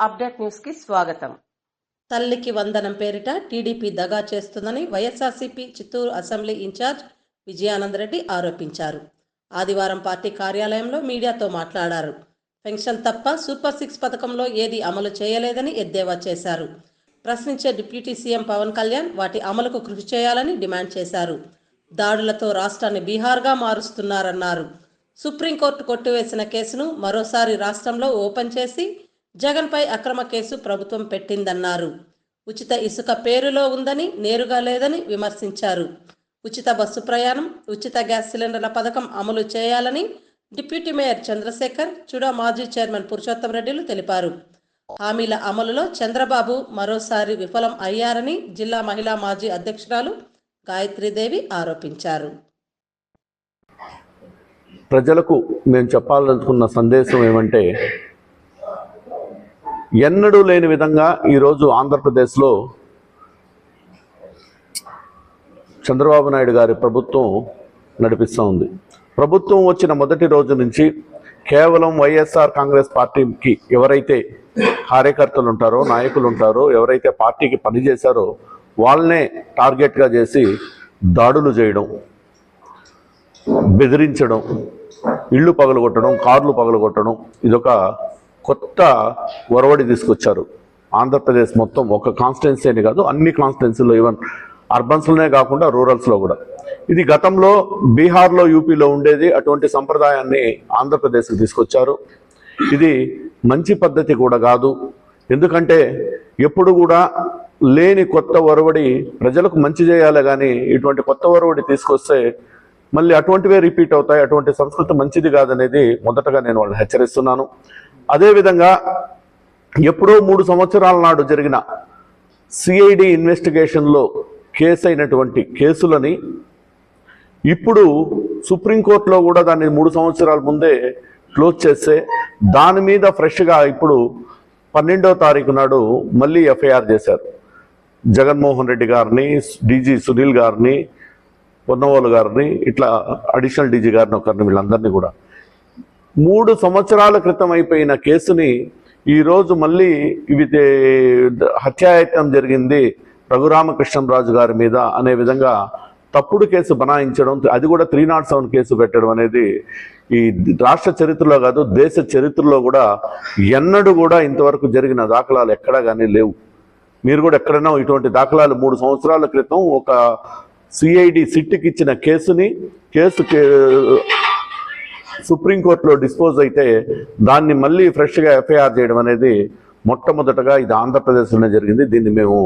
Update న్యూస్కి స్వాగతం. తల్లికి వందనం పేరిట టీడీపీ దగా చేస్తుందని YSRCP Chittoor assembly incharge Vijayananda Reddy ఆరోపించారు. ఆదివారం పార్టీ కార్యాలయంలో మీడియాతో మాట్లాడారు. పెన్షన్ తప్ప సూపర్ సిక్స్ పథకంలో ఏది అమలు చేయలేదని ఎద్దేవా చేశారు. ప్రశ్నించే డిప్యూటీ సీఎం పవన్ కళ్యాణ్ వాటి అమలుకు కృషి చేయాలని డిమాండ్ చేశారు. దాడులతో రాష్ట్రాన్ని బీహార్గా మారుస్తున్నారన్నారు. సుప్రీంకోర్టు కొట్టివేసిన కేసును మరోసారి రాష్ట్రంలో ఓపెన్ చేసి జగన్పై అక్రమ కేసు ప్రభుత్వం పెట్టిందన్నారు. ఉచిత ఇసుక పేరులో ఉందని నేరుగా లేదని విమర్శించారు. ఉచిత బస్సు ప్రయాణం ఉచిత గ్యాస్ సిలిండర్ల పథకం అమలు చేయాలని డిప్యూటీ మేయర్ చంద్రశేఖర్ చుడా మాజీ చైర్మన్ పురుషోత్తం రెడ్డిలు తెలిపారు. హామీల అమలులో చంద్రబాబు మరోసారి విఫలం అయ్యారని జిల్లా మహిళా మాజీ అధ్యక్షురాలు గాయత్రీదేవి ఆరోపించారు. ప్రజలకు మేము చెప్పాలనుకున్న సందేశం ఏమంటే ఎన్నడూ లేని విధంగా ఈరోజు ఆంధ్రప్రదేశ్లో చంద్రబాబు నాయుడు గారి ప్రభుత్వం నడిపిస్తూ ఉంది. ప్రభుత్వం వచ్చిన మొదటి రోజు నుంచి కేవలం వైఎస్ఆర్ కాంగ్రెస్ పార్టీకి ఎవరైతే కార్యకర్తలు ఉంటారో నాయకులు ఉంటారో ఎవరైతే పార్టీకి పనిచేశారో వాళ్ళనే టార్గెట్గా చేసి దాడులు చేయడం బెదిరించడం ఇళ్ళు పగలగొట్టడం కార్లు పగలగొట్టడం ఇదొక కొత్త ఒరవడి తీసుకొచ్చారు. ఆంధ్రప్రదేశ్ మొత్తం ఒక కాన్స్టిట్యున్సీ అని కాదు అన్ని కాన్స్టిట్యున్సీలో ఈవెన్ అర్బన్స్లోనే కాకుండా రూరల్స్లో కూడా. ఇది గతంలో బీహార్లో యూపీలో ఉండేది అటువంటి సంప్రదాయాన్ని ఆంధ్రప్రదేశ్కి తీసుకొచ్చారు. ఇది మంచి పద్ధతి కూడా కాదు. ఎందుకంటే ఎప్పుడు కూడా లేని కొత్త ఒరవడి ప్రజలకు మంచి చేయాలి కానీ ఇటువంటి కొత్త ఒరవడి తీసుకొస్తే మళ్ళీ అటువంటివే రిపీట్ అవుతాయి అటువంటి సంస్కృతి మంచిది కాదనేది మొదటగా నేను వాళ్ళని హెచ్చరిస్తున్నాను. అదేవిధంగా ఎప్పుడో మూడు సంవత్సరాల నాడు జరిగిన సిఐడి ఇన్వెస్టిగేషన్లో కేసు అయినటువంటి కేసులని ఇప్పుడు సుప్రీంకోర్టులో కూడా దాన్ని మూడు సంవత్సరాల ముందే క్లోజ్ చేస్తే దాని మీద ఫ్రెష్గా ఇప్పుడు పన్నెండో తారీఖు నాడు మళ్ళీ ఎఫ్ఐఆర్ చేశారు. జగన్మోహన్ రెడ్డి గారిని డీజీ సునీల్ గారిని పొన్నవోలు గారిని ఇట్లా అడిషనల్ డీజీ గారిని ఒకరిని వీళ్ళందరినీ కూడా. మూడు సంవత్సరాల క్రితం అయిపోయిన కేసుని ఈరోజు మళ్ళీ ఇవి హత్యాయత్నం జరిగింది రఘురామకృష్ణరాజు గారి మీద అనే విధంగా తప్పుడు కేసు బనాయించడం అది కూడా త్రీ నాట్ సెవెన్ కేసు పెట్టడం అనేది ఈ రాష్ట్ర చరిత్రలో కాదు దేశ చరిత్రలో కూడా ఎన్నడూ కూడా ఇంతవరకు జరిగిన దాఖలాలు ఎక్కడా కానీ లేవు. మీరు కూడా ఎక్కడైనా ఇటువంటి దాఖలాలు మూడు సంవత్సరాల క్రితం ఒక సిఐడి సిట్కి ఇచ్చిన కేసుని కేసు కే- సుప్రీంకోర్టులో డిస్పోజ్ అయితే దాన్ని మళ్ళీ ఫ్రెష్గా ఎఫ్ఐఆర్ చేయడం అనేది మొట్టమొదటగా ఇది ఆంధ్రప్రదేశ్లోనే జరిగింది. దీన్ని మేము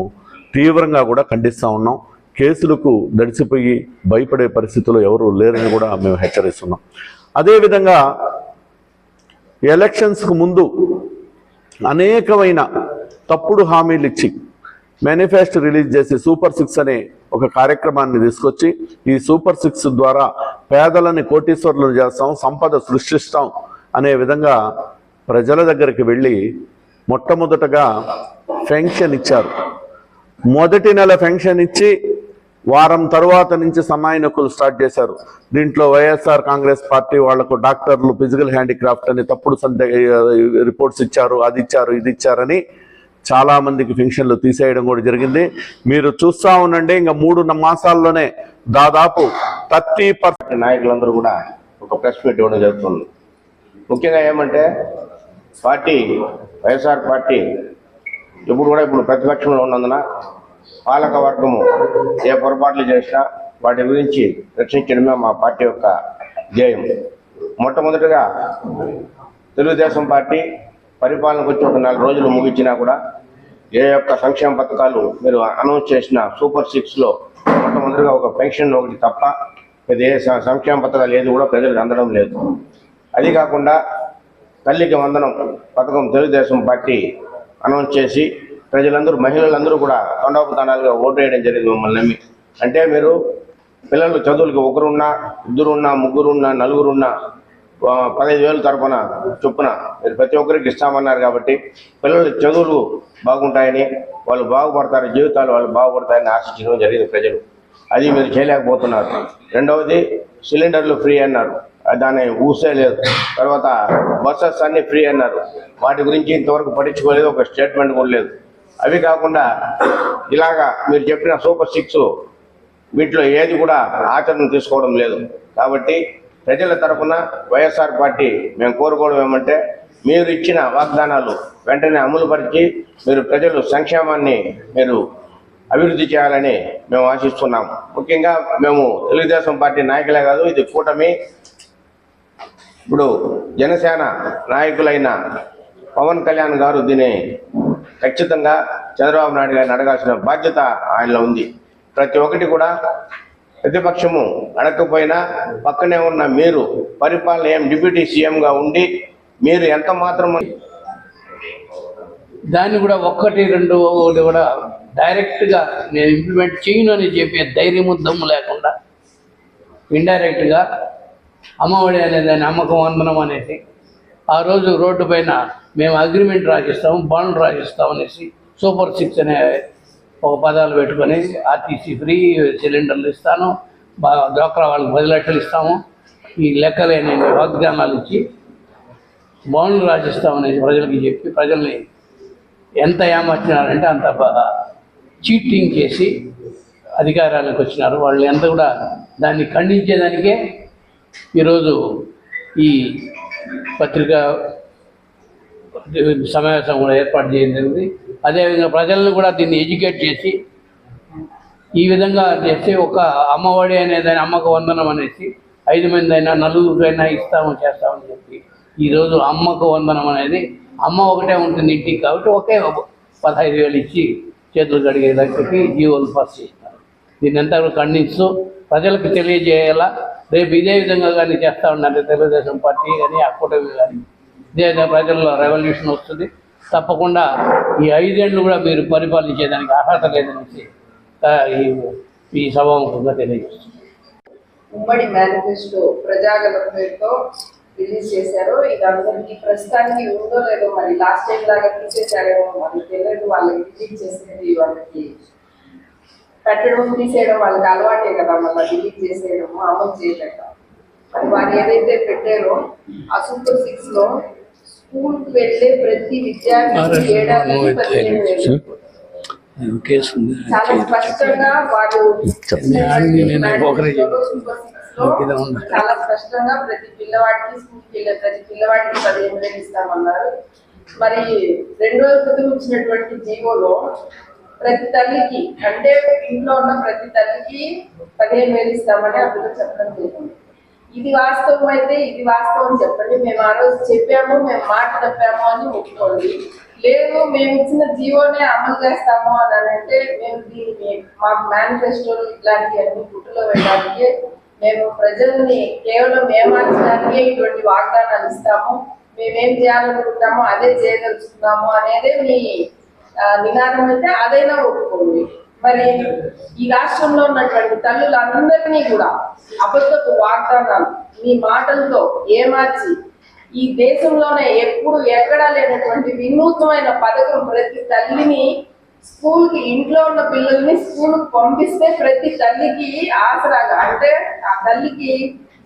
తీవ్రంగా కూడా ఖండిస్తూ ఉన్నాం. కేసులకు దడిసిపోయి భయపడే పరిస్థితుల్లో ఎవరు లేరని కూడా మేము హెచ్చరిస్తున్నాం. అదేవిధంగా ఎలక్షన్స్కు ముందు అనేకమైన తప్పుడు హామీలు ఇచ్చి మేనిఫెస్టో రిలీజ్ చేసి సూపర్ సిక్స్ అనే ఒక కార్యక్రమాన్ని తీసుకొచ్చి ఈ సూపర్ సిక్స్ ద్వారా పేదలని కోటీశ్వరులను చేస్తాం సంపద సృష్టిస్తాం అనే విధంగా ప్రజల దగ్గరికి వెళ్ళి మొట్టమొదటగా ఫెన్షన్ ఇచ్చారు. మొదటి నెల ఫెన్షన్ ఇచ్చి వారం తరువాత నుంచి సన్నాయి స్టార్ట్ చేశారు. దీంట్లో వైఎస్ఆర్ కాంగ్రెస్ పార్టీ వాళ్ళకు డాక్టర్లు ఫిజికల్ హ్యాండిక్రాఫ్ట్ అని తప్పుడు సందే రిపోర్ట్స్ ఇచ్చారు అది ఇచ్చారు ఇది ఇచ్చారని చాలా మందికి తీసేయడం కూడా జరిగింది. మీరు చూస్తా ఉండండి ఇంకా మూడు మాసాల్లోనే దాదాపు థర్టీ పార్టీ నాయకులందరూ కూడా ఒక ప్రెస్ మీట్ ఇవ్వడం జరుగుతుంది. ముఖ్యంగా ఏమంటే పార్టీ వైఎస్ఆర్ పార్టీ ఇప్పుడు కూడా ఇప్పుడు ప్రతిపక్షంలో ఉన్నందున పాలక వర్గము ఏ పొరపాట్లు చేసినా వాటి గురించి రక్షించడమే మా పార్టీ యొక్క ధ్యేయం. మొట్టమొదటిగా తెలుగుదేశం పార్టీ పరిపాలనకు వచ్చి ఒక నాలుగు రోజులు ముగించినా కూడా ఏ యొక్క సంక్షేమ పథకాలు మీరు అనౌన్స్ చేసిన సూపర్ సిక్స్లో మొట్టమొదటిగా ఒక పెన్షన్ ఒకటి తప్ప ఏ సంక్షేమ పథకాలు ఏది కూడా ప్రజలకు అందడం లేదు. అది కాకుండా తల్లికి వందనం పథకం తెలుగుదేశం పార్టీ అనౌన్స్ చేసి ప్రజలందరూ మహిళలందరూ కూడా తండోపతండాలుగా ఓటు వేయడం జరిగింది మమ్మల్ని నమ్మి. అంటే మీరు పిల్లలు చదువులకి ఒకరున్నా ఇద్దరున్నా ముగ్గురున్నా నలుగురున్నా పదహైదు వేలు తరపున చొప్పున మీరు ప్రతి ఒక్కరికి ఇస్తామన్నారు కాబట్టి పిల్లల చదువులు బాగుంటాయని వాళ్ళు బాగుపడతారు జీవితాలు వాళ్ళు బాగుపడతాయని ఆశించడం జరిగింది ప్రజలు. అది మీరు చేయలేకపోతున్నారు. రెండవది సిలిండర్లు ఫ్రీ అన్నారు. దాన్ని ఊసే లేదు. తర్వాత బస్సెస్ అన్ని ఫ్రీ అన్నారు. వాటి గురించి ఇంతవరకు పట్టించుకోలేదు ఒక స్టేట్మెంట్ కూడా లేదు. అవి కాకుండా ఇలాగా మీరు చెప్పిన సూపర్ సిక్స్ వీటిలో ఏది కూడా ఆచరణ తీసుకోవడం లేదు. కాబట్టి ప్రజల తరపున వైఎస్ఆర్ పార్టీ మేము కోరుకోవడం ఏమంటే మీరు ఇచ్చిన వాగ్దానాలు వెంటనే అమలుపరిచి మీరు ప్రజలు సంక్షేమాన్ని మీరు అభివృద్ధి చేయాలని మేము ఆశిస్తున్నాం. ముఖ్యంగా మేము తెలుగుదేశం పార్టీ నాయకులే కాదు ఇది కూటమి. ఇప్పుడు జనసేన నాయకులైన పవన్ కళ్యాణ్ గారు దీన్ని ఖచ్చితంగా చంద్రబాబు నాయుడు గారిని అడగాల్సిన బాధ్యత ఆయనలో ఉంది. ప్రతి ఒక్కటి కూడా ప్రతిపక్షము అడగకపోయినా పక్కనే ఉన్న మీరు పరిపాలన ఏం డిప్యూటీ సీఎంగా ఉండి మీరు ఎంత మాత్రం దాన్ని కూడా ఒక్కటి రెండు ఒకటి కూడా డైరెక్ట్గా నేను ఇంప్లిమెంట్ చేయను అని చెప్పే ధైర్యము దమ్ము లేకుండా ఇండైరెక్ట్గా అమ్మఒడి అనేది అమ్మకం వందనం అనేసి ఆ రోజు రోడ్డు పైన మేము అగ్రిమెంట్ రాసిస్తాము బాండ్ రాసిస్తాం అనేసి సూపర్ సిక్స్ అనే ఒక పదాలు పెట్టుకొని ఆర్టీసీ ఫ్రీ సిలిండర్లు ఇస్తాను బా- డ్వాక్రా వాళ్ళకి పది లక్షలు ఇస్తాము. ఈ లెక్కలేని వాగ్దానాలు ఇచ్చి బాండ్లు రాసిస్తామనేసి ప్రజలకి చెప్పి ప్రజల్ని ఎంత ఏమర్చినారంటే అంత బాగా చీటింగ్ చేసి అధికారాలకు వచ్చినారు. వాళ్ళు ఎంత కూడా దాన్ని ఖండించేదానికే ఈరోజు ఈ పత్రికా సమావేశం కూడా ఏర్పాటు చేయడం జరిగింది. అదేవిధంగా ప్రజలను కూడా దీన్ని ఎడ్యుకేట్ చేసి ఈ విధంగా చేస్తే ఒక అమ్మఒడి అనేదాని అమ్మక వందనం అనేసి ఐదు మంది అయినా నలుగురికైనా ఇస్తాము చేస్తామని చెప్పి ఈరోజు అమ్మక వందనం అనేది అమ్మ ఒకటే ఉంటుంది ఇంటికి కాబట్టి ఒకే ఒక పదహైదు వేలు ఇచ్చి చేతులు కడిగే దగ్గరికి జీవోలు పాస్ చేస్తారు. దీన్ని అంతా ఖండిస్తూ ప్రజలకు తెలియజేయాలా? రేపు ఇదే విధంగా కానీ చేస్తా ఉండాలి తెలుగుదేశం పార్టీ కానీ ఆ కూటమి కానీ ఇదే విధంగా ప్రజల్లో రెవల్యూషన్ వస్తుంది. తప్పకుండా ఈ ఐదేళ్ళు కూడా మీరు పరిపాలించేదానికి అర్హత లేదనేసి ఈ ఈ సభాముఖంగా తెలియజేస్తుంది ఉమ్మడి మేనిఫెస్టో ప్రజాగలం పేరుతో రిలీజ్ చేశారు. ఇది అందరికీ ప్రస్తుతానికి ఉందో లేదో మరి లాస్ట్ టైం లాగా తీసేశారేమో మనకి తెలియదు. వాళ్ళకి డిలీట్ చేసేది వాళ్ళకి పెట్టడం తీసేయడం వాళ్ళకి అలవాటే కదా. మళ్ళీ డిలీట్ చేసేయడము అమలు చేయలేక. మరి వారు ఏదైతే పెట్టారో ఆ సూపర్ సిక్స్ లో స్కూల్కి వెళ్ళే ప్రతి పదిహేను వేలు. కేసు ఉంది చాలా స్పష్టంగా లో చాలా స్పష్టంగా ప్రతి పిల్లవాడికి స్కూల్కి వెళ్ళే ప్రతి పిల్లవాడికి పదిహేను వేలు ఇస్తామన్నారు. మరి రెండు రోజుల క్రితం ఇచ్చినటువంటి జీవోలో ప్రతి తల్లికి అంటే ఇంట్లో ఉన్న ప్రతి తల్లికి పదిహేను వేలు ఇస్తామని అందులో చెప్పడం జరిగింది. ఇది వాస్తవం అయితే ఇది వాస్తవం చెప్పండి. మేము ఆ రోజు చెప్పాము మేము మాట తప్పాము అని ఒప్పుకోండి. లేదు మేము ఇచ్చిన జీవోనే అమలు చేస్తాము అని అంటే మేము దీన్ని మా మేనిఫెస్టోలు ఇట్లాంటివన్నీ గుట్టులో వెళ్ళడానికి మేము ప్రజల్ని కేవలం ఏమార్చడానికే ఇటువంటి వాగ్దానాలు ఇస్తాము. మేమేం చేయాలనుకుంటామో అదే చేయదలుచుకున్నాము అనేదే మీ నినాదం అయితే అదైనా ఒప్పుకోండి. మరి ఈ రాష్ట్రంలో ఉన్నటువంటి తల్లులందరినీ కూడా అబద్ధపు వాగ్దానాలు మీ మాటలతో ఏమార్చి ఈ దేశంలోనే ఎప్పుడు ఎక్కడా లేనటువంటి వినూత్నమైన పథకం ప్రతి తల్లిని స్కూల్కి ఇంట్లో ఉన్న పిల్లల్ని స్కూల్కి పంపిస్తే ప్రతి తల్లికి ఆసరాగా అంటే ఆ తల్లికి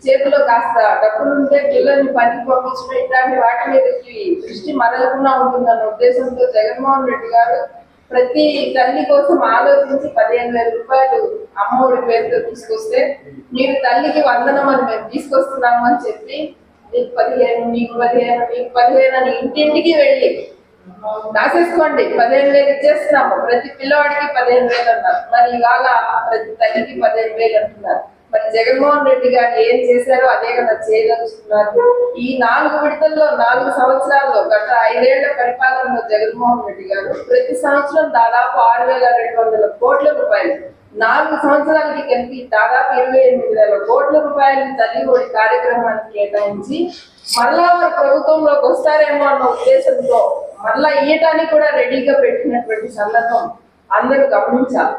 చేతిలో కాస్త డబ్బులుంటే పిల్లల్ని పనికి పంపించడం ఇట్లాంటి వాటి మీదకి దృష్టి మరలకుండా ఉంటుందన్న ఉద్దేశంతో జగన్మోహన్ రెడ్డి గారు ప్రతి తల్లి కోసం ఆలోచించి పదిహేను వేల రూపాయలు అమ్మఒడి పేరుతో తీసుకొస్తే మీరు తల్లికి వందనం అని మేము తీసుకొస్తున్నాము అని చెప్పి మీకు పదిహేను మీకు పదిహేను మీకు పదిహేను అని ఇంటింటికి వెళ్ళి దాసేసుకోండి పదిహేను వేలు ఇచ్చేస్తున్నాము. ప్రతి పిల్లవాడికి పదిహేను వేలు అన్నారు. మరి ఇవాళ ప్రతి తల్లికి పదిహేను వేలు అంటున్నారు. మరి జగన్మోహన్ రెడ్డి గారు ఏం చేశారో అదే కదా చేయదలుచుకున్నారు ఈ నాలుగు విడతల్లో నాలుగు సంవత్సరాల్లో గత ఐదేళ్ళ పరిపాలనలో జగన్మోహన్ రెడ్డి గారు ప్రతి సంవత్సరం దాదాపు ఆరు వేల రెండు వందల కోట్ల రూపాయలు నాలుగు సంవత్సరాలకి కలిపి దాదాపు ఇరవై ఎనిమిది వేల కోట్ల రూపాయలు తల్లి కార్యక్రమానికి కేటాయించి మరలా వారు ప్రభుత్వంలోకి వస్తారేమో అన్న ఉద్దేశంతో మరలా ఇయ్యటానికి కూడా రెడీగా పెట్టినటువంటి సందర్భం అందరూ గమనించాలి.